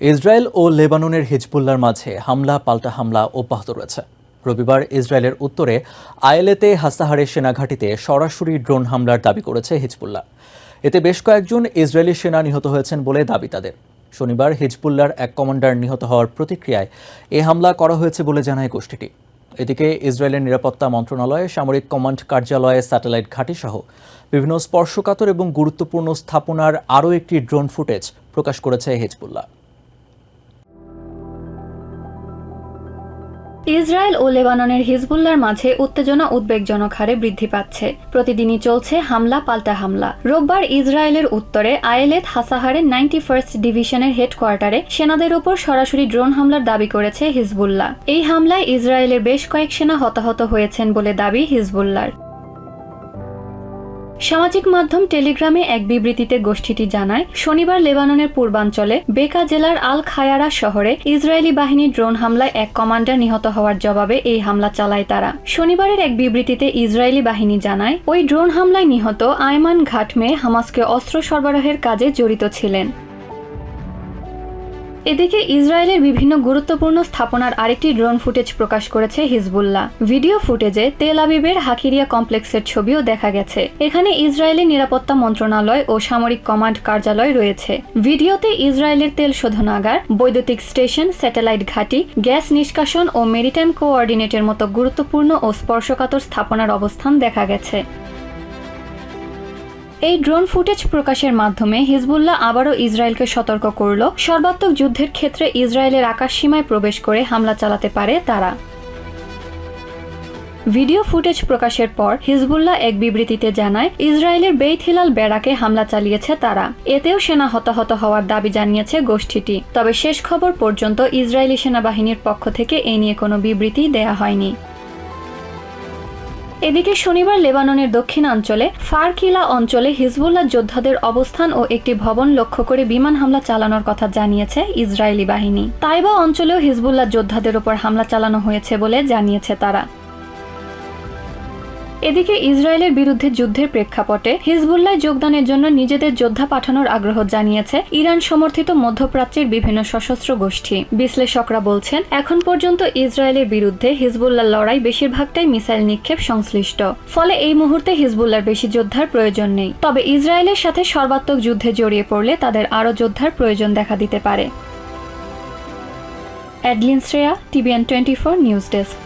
Israel ও লেবাননের হিজবুল্লার মাঝে হামলা, পাল্টা হামলা অব্যাহত রয়েছে। রবিবার ইসরায়েলের উত্তরে আয়েলেতে হাসাহারের সেনাঘাঁটিতে সরাসরি ড্রোন হামলার দাবি করেছে হিজবুল্লাহ। এতে বেশ কয়েকজন ইসরায়েলি সেনা নিহত হয়েছেন বলে দাবি তাদের। শনিবার হিজবুল্লার এক কমান্ডার নিহত হওয়ার প্রতিক্রিয়ায় এ হামলা করা হয়েছে বলে জানায় গোষ্ঠীটি। এদিকে ইসরায়েলের নিরাপত্তা মন্ত্রণালয়ে, সামরিক কমান্ড কার্যালয়ে, স্যাটেলাইট ঘাঁটি সহ বিভিন্ন স্পর্শকাতর এবং গুরুত্বপূর্ণ স্থাপনার আরও একটি ড্রোন ফুটেজ প্রকাশ করেছে হিজবুল্লাহ। ইসরায়েল ও লেবাননের হিজবুল্লার মাঝে উত্তেজনা উদ্বেগজনক হারে বৃদ্ধি পাচ্ছে। প্রতিদিনই চলছে হামলা পাল্টা হামলা। রোববার ইসরায়েলের উত্তরে আয়েলেত হাসাহারের নাইনটি ফার্স্ট ডিভিশনের হেডকোয়ার্টারে সেনাদের ওপর সরাসরি ড্রোন হামলার দাবি করেছে হিজবুল্লাহ। এই হামলায় ইসরায়েলের বেশ কয়েক সেনা হতাহত হয়েছেন বলে দাবি হিজবুল্লার সামাজিক মাধ্যম টেলিগ্রামে এক বিবৃতিতে গোষ্ঠীটি জানায়, শনিবার লেবাননের পূর্বাঞ্চলে বেকা জেলার আল খায়ারা শহরে ইসরায়েলি বাহিনীর ড্রোন হামলায় এক কমান্ডার নিহত হওয়ার জবাবে এই হামলা চালায় তারা। শনিবারের এক বিবৃতিতে ইসরায়েলি বাহিনী জানায়, ওই ড্রোন হামলায় নিহত আয়মান ঘাটমে হামাসকে অস্ত্র সরবরাহের কাজে জড়িত ছিলেন। এদিকে ইসরায়েলের বিভিন্ন গুরুত্বপূর্ণ স্থাপনার আরেকটি ড্রোন ফুটেজ প্রকাশ করেছে হিজবুল্লাহ। ভিডিও ফুটেজে তেল আবিবের হাকিরিয়া কমপ্লেক্সের ছবিও দেখা গেছে। এখানে ইসরায়েলের নিরাপত্তা মন্ত্রণালয় ও সামরিক কমান্ড কার্যালয় রয়েছে। ভিডিওতে ইসরায়েলের তেল শোধনাগার, বৈদ্যুতিক স্টেশন, স্যাটেলাইট ঘাঁটি, গ্যাস নিষ্কাশন ও মেরিটাইম কোঅর্ডিনেটের মতো গুরুত্বপূর্ণ ও স্পর্শকাতর স্থাপনার অবস্থান দেখা গেছে। এই ড্রোন ফুটেজ প্রকাশের মাধ্যমে হিজবুল্লাহ আবারও ইসরায়েলকে সতর্ক করল। সর্বাত্মক যুদ্ধের ক্ষেত্রে ইসরায়েলের আকাশ সীমায় প্রবেশ করে হামলা চালাতে পারে তারা। ভিডিও ফুটেজ প্রকাশের পর হিজবুল্লাহ এক বিবৃতিতে জানায়, ইসরায়েলের বেইত হিলাল ব্যারাকে হামলা চালিয়েছে তারা। এতেও সেনা হতাহত হওয়ার দাবি জানিয়েছে গোষ্ঠীটি। তবে শেষ খবর পর্যন্ত ইসরায়েলি সেনাবাহিনীর পক্ষ থেকে এ নিয়ে কোনো বিবৃতি দেয়া হয়নি। এদিকে শনিবার লেবাননের দক্ষিণাঞ্চলে ফারকিলা অঞ্চলে হিজবুল্লাহ যোদ্ধাদের অবস্থান ও একটি ভবন লক্ষ্য করে বিমান হামলা চালানোর কথা জানিয়েছে ইসরায়েলি বাহিনী। তাইবা অঞ্চলেও হিজবুল্লাহ যোদ্ধাদের ওপর হামলা চালানো হয়েছে বলে জানিয়েছে তারা। এদিকে ইসরায়েলের বিরুদ্ধে যুদ্ধের প্রেক্ষাপটে হিজবুল্লাহ যোগদানের জন্য নিজেদের যোদ্ধা পাঠানোর আগ্রহ জানিয়েছে ইরান সমর্থিত মধ্যপ্রাচ্যের বিভিন্ন সশস্ত্র গোষ্ঠী। বিশ্লেষকরা বলছেন, এখন পর্যন্ত ইসরায়েলের বিরুদ্ধে হিজবুল্লাহ লড়াই বেশিরভাগটাই মিসাইল নিক্ষেপ সংশ্লিষ্ট। ফলে এই মুহূর্তে হিজবুল্লার বেশি যোদ্ধার প্রয়োজন নেই। তবে ইসরায়েলের সাথে সর্বাত্মক যুদ্ধে জড়িয়ে পড়লে তাদের আরও যোদ্ধার প্রয়োজন দেখা দিতে পারে। Adeline Shreya, TVN twenty four news desk.